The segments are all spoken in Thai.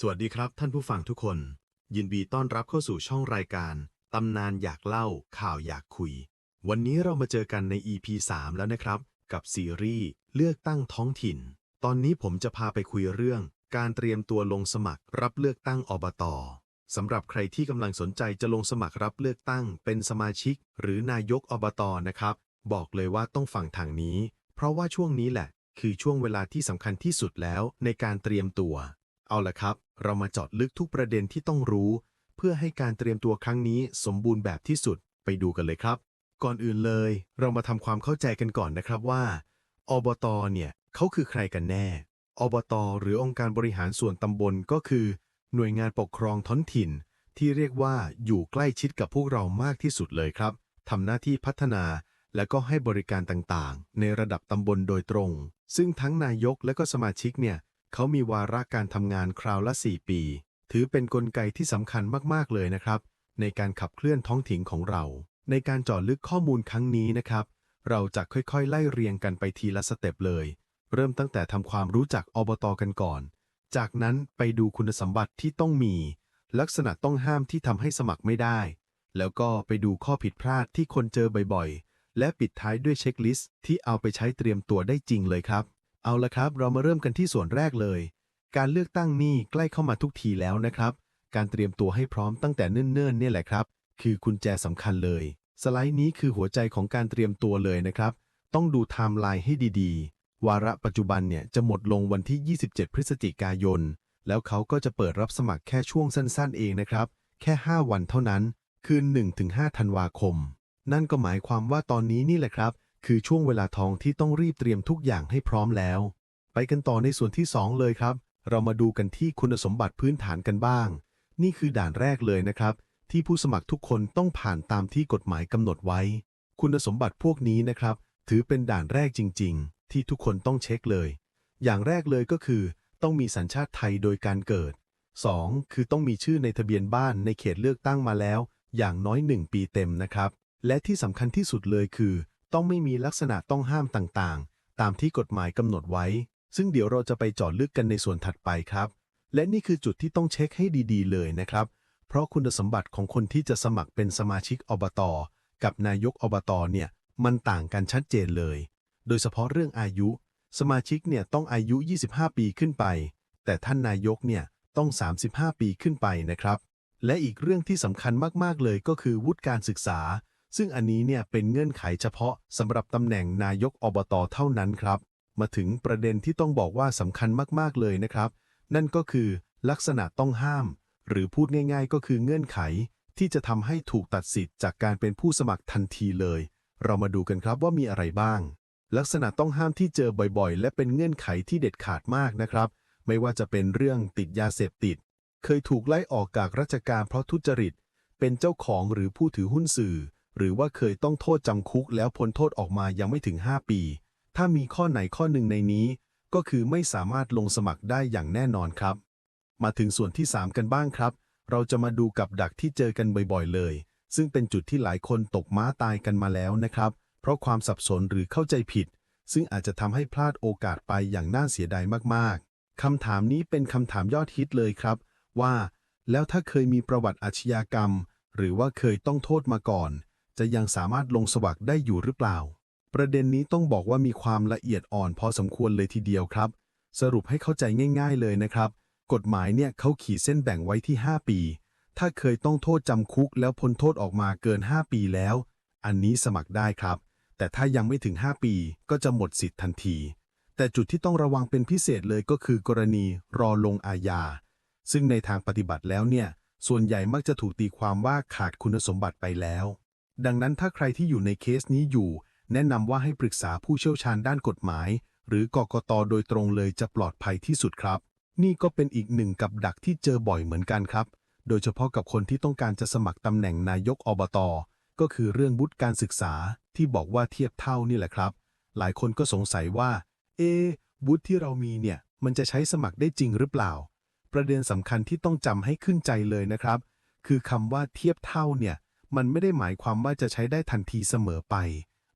สวัสดีครับท่านผู้ฟังทุกคน ยินดีต้อนรับเข้าสู่ช่องรายการตำนานอยากเล่าข่าวอยากคุย วันนี้เรามาเจอกันใน EP 3 แล้วนะครับ กับซีรีส์เลือกตั้งท้องถิ่น ตอนนี้ผมจะพาไปคุยเรื่อง การเตรียมตัวลงสมัครรับเลือกตั้งอบตสำหรับใครที่กำลังสนใจจะลงสมัครรับเลือกตั้ง เป็นสมาชิก หรือนายกอบตนะครับ บอกเลยว่าต้องฟังทางนี้ เพราะว่าช่วงนี้แหละ คือช่วงเวลาที่สำคัญที่สุดแล้วในการเตรียมตัว เอาละครับ เรามาเจาะลึกทุกประเด็นที่ต้องรู้ เพื่อให้การเตรียมตัวครั้งนี้สมบูรณ์แบบที่สุดไปดูกันเลยครับ ก่อนอื่นเลย เรามาทำความเข้าใจกันก่อนนะครับว่าอบตเนี่ยเขาคือใครกันแน่อบตหรือองค์การบริหารส่วนตำบลก็คือ หน่วยงานปกครองท้องถิ่น ที่เรียกว่าอยู่ใกล้ชิดกับพวกเรามากที่สุดเลยครับทำหน้าที่พัฒนาและก็ให้บริการต่างๆ ในระดับตำบลโดยตรง ซึ่งทั้งนายกและก็สมาชิกเนี่ย เขามีวาระการทำงานคราวละ 4 ปี ถือเป็นนกลไกที่สำคัญมากๆเลยนะครับ ในการขับเคลื่อนท้องถิ่นของเรา ในการจาะลึกข้อมูลครั้งนี้นะครับ เราจะค่อยๆ ไล่เรียงกันไปทีละสเต็ปเลย เริ่มตั้งแต่ทำความรู้จักอบตกันก่อน จากนั้นไปดูคุณสมบัติที่ต้องมี ลักษณะต้องห้ามที่ทำให้สมัครไม่ได้ แล้วก็ไปดูข้อผิดพลาดที่คนเจอบ่อยๆ และปิดท้ายด้วยเช็คลิสต์ที่เอาไปใช้เตรียมตัวได้จริงเลยครับ เอาละครับ เรามาเริ่มกันที่ส่วนแรกเลย การเลือกตั้งนี่ใกล้เข้ามาทุกทีแล้วนะครับ การเตรียมตัวให้พร้อมตั้งแต่เนิ่นๆเนี่ยแหละครับ คือกุญแจสำคัญเลย สไลด์นี้คือหัวใจของการเตรียมตัวเลยนะครับ ต้องดูไทม์ไลน์ให้ดีๆ วาระปัจจุบันเนี่ยจะหมดลงวันที่ 27 พฤศจิกายน แล้วเขาก็จะเปิดรับสมัครแค่ช่วงสั้นๆ เองนะครับ แค่ 5 วันเท่านั้น คือ1-5 ธันวาคม นั่นก็หมายความว่าตอนนี้นี่แหละครับ คือช่วงเวลาทองที่ต้องรีบเตรียมทุกอย่างให้พร้อมแล้ว ไปกันต่อในส่วนที่ 2 เลยครับ เรามาดูกันที่คุณสมบัติพื้นฐานกันบ้าง นี่คือด่านแรกเลยนะครับ ที่ผู้สมัครทุกคนต้องผ่านตามที่กฎหมายกำหนดไว้ คุณสมบัติพวกนี้นะครับ ถือเป็นด่านแรกจริง ๆ ที่ทุกคนต้องเช็คเลย อย่างแรกเลยก็คือ ต้องมีสัญชาติไทยโดยการเกิด 2. คือต้องมีชื่อในทะเบียนบ้านในเขตเลือกตั้งมาแล้ว อย่างน้อย 1 ปีเต็มนะครับ และที่สำคัญที่สุดเลยคือ ต้องไม่มีลักษณะต้องห้ามต่างๆ ตามที่กฎหมายกำหนดไว้ ซึ่งเดี๋ยวเราจะไปจาะลึกกันในส่วนถัดไปครับ และนี่คือจุดที่ต้องเช็คให้ดีๆ เลยนะครับ เพราะคุณสมบัติของคนที่จะสมัครเป็นสมาชิกอบต กับนายกอบตเนี่ยมันต่างกันชัดเจนเลย โดยเฉพาะเรื่องอายุ สมาชิกเนี่ยต้องอายุ 25 ปีขึ้นไป แต่ท่านนายกเนี่ยต้อง 35 ปีขึ้นไปนะครับ และอีกเรื่องที่สำคัญมากๆเลยก็คือวุฒิการศึกษา ซึ่งอันนี้เนี่ยเป็นเงื่อนไขเฉพาะสำหรับตำแหน่งนายกอบตเท่านั้นครับ มาถึงประเด็นที่ต้องบอกว่าสำคัญมากๆเลยนะครับ นั่นก็คือลักษณะต้องห้าม หรือพูดง่าย ๆ ก็คือเงื่อนไข ที่จะทำให้ถูกตัดสิทธิ์จากการเป็นผู้สมัครทันทีเลย เรามาดูกันครับว่ามีอะไรบ้าง ลักษณะต้องห้ามที่เจอบ่อยๆ และเป็นเงื่อนไขที่เด็ดขาดมากนะครับ ไม่ว่าจะเป็นเรื่องติดยาเสพติด เคยถูกไล่ออกจากราชการเพราะทุจริต เป็นเจ้าของหรือผู้ถือหุ้นสื่อ หรือว่าเคยต้องโทษจำคุกแล้วพ้นโทษออกมายังไม่ถึง 5 ปี ถ้ามีข้อไหนข้อหนึ่งในนี้ ก็คือไม่สามารถลงสมัครได้อย่างแน่นอนครับ มาถึงส่วนที่ 3 กันบ้างครับ เราจะมาดูกับดักที่เจอกันบ่อยๆเลย ซึ่งเป็นจุดที่หลายคนตกม้าตายกันมาแล้วนะครับ เพราะความสับสนหรือเข้าใจผิด ซึ่งอาจจะทำให้พลาดโอกาสไปอย่างน่าเสียดายมากๆคำถามนี้เป็นคำถามยอดฮิตเลยครับ ว่า แล้วถ้าเคยมีประวัติอาชญากรรม หรือว่าเคยต้องโทษมาก่อน จะยังสามารถลงสมัครได้อยู่หรือเปล่า ประเด็นนี้ต้องบอกว่ามีความละเอียดอ่อนพอสมควรเลยทีเดียวครับ สรุปให้เข้าใจง่าย ๆ เลยนะครับ กฎหมายเนี่ยเขาขีดเส้นแบ่งไว้ที่ 5 ปี ถ้าเคยต้องโทษจำคุกแล้วพ้นโทษออกมาเกิน 5 ปีแล้ว อันนี้สมัครได้ครับ แต่ถ้ายังไม่ถึง 5 ปีก็จะหมดสิทธิ์ทันที แต่จุดที่ต้องระวังเป็นพิเศษเลยก็คือกรณีรอลงอาญา ซึ่งในทางปฏิบัติแล้วเนี่ยส่วนใหญ่มักจะถูกตีความว่าขาดคุณสมบัติไปแล้ว ดังนั้นถ้าใครที่อยู่ในเคสนี้อยู่ แนะนำว่าให้ปรึกษาผู้เชี่ยวชาญด้านกฎหมาย หรือกกตโดยตรงเลยจะปลอดภัยที่สุดครับ นี่ก็เป็นอีกหนึ่งกับดักที่เจอบ่อยเหมือนกันครับ โดยเฉพาะกับคนที่ต้องการจะสมัครตำแหน่งนายกอบต ก็คือเรื่องวุฒิการศึกษาที่บอกว่าเทียบเท่านี่แหละครับ หลายคนก็สงสัยว่า เอะวุฒิที่เรามีเนี่ย มันจะใช้สมัครได้จริงหรือเปล่า ประเด็นสำคัญที่ต้องจำให้ขึ้นใจเลยนะครับ คือคำว่าเทียบเท่าเนี่ย มันไม่ได้หมายความว่าจะใช้ได้ทันทีเสมอไป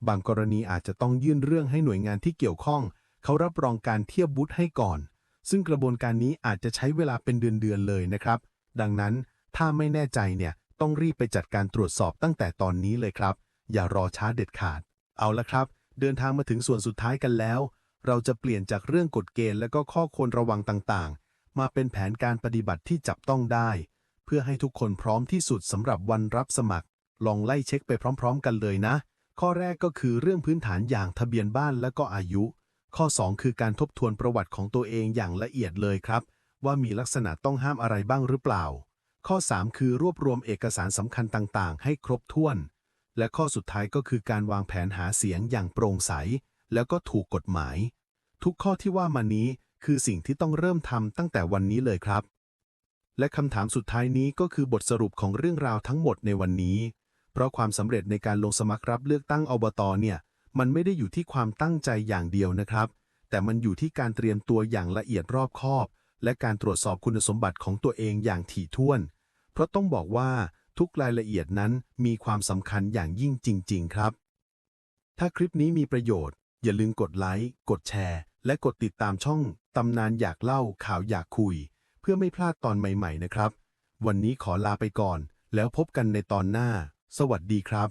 บางกรณีอาจจะต้องยื่นเรื่องให้หน่วยงานที่เกี่ยวข้อง เขารับรองการเทียบวุฒิให้ก่อน ซึ่งกระบวนการนี้อาจจะใช้เวลาเป็นเดือนๆเลยนะครับ ดังนั้นถ้าไม่แน่ใจเนี่ยต้องรีบไปจัดการตรวจสอบตั้งแต่ตอนนี้เลยครับ อย่ารอช้าเด็ดขาด เอาละครับ เดินทางมาถึงส่วนสุดท้ายกันแล้ว เราจะเปลี่ยนจากเรื่องกฎเกณฑ์และก็ข้อควรระวังต่างๆ มาเป็นแผนการปฏิบัติที่จับต้องได้ เพื่อให้ทุกคนพร้อมที่สุดสำหรับวันรับสมัคร ลองไล่เช็คไปพร้อม ๆ กันเลยนะ ข้อแรกก็คือเรื่องพื้นฐานอย่างทะเบียนบ้านและก็อายุ ข้อ 2 คือการทบทวนประวัติของตัวเองอย่างละเอียดเลยครับ ว่ามีลักษณะต้องห้ามอะไรบ้างหรือเปล่า ข้อ 3 คือรวบรวมเอกสารสำคัญต่างๆ ให้ครบถ้วน และข้อสุดท้ายก็คือการวางแผนหาเสียงอย่างโปร่งใส แล้วก็ถูกกฎหมาย ทุกข้อที่ว่ามานี้คือสิ่งที่ต้องเริ่มทำตั้งแต่วันนี้เลยครับ และคำถามสุดท้ายนี้ก็คือบทสรุปของเรื่องราวทั้งหมดในวันนี้ เพราะความสำเร็จในการลงสมัครรับเลือกตั้งอบตเนี่ยมันไม่ได้อยู่ที่ความตั้งใจอย่างเดียวนะครับ แต่มันอยู่ที่การเตรียมตัวอย่างละเอียดรอบคอบ และการตรวจสอบคุณสมบัติของตัวเองอย่างถี่ถ้วน เพราะต้องบอกว่าทุกรายละเอียดนั้นมีความสำคัญอย่างยิ่งจริง ๆ ครับ ถ้าคลิปนี้มีประโยชน์ อย่าลืมกดไลค์ กดแชร์ และกดติดตามช่องตำนานอยากเล่าข่าวอยากคุย พื่อไม่พลาดตอนใหม่ ๆ นะครับ วันนี้ขอลาไปก่อน แล้วพบกันในตอนหน้า สวัสดีครับ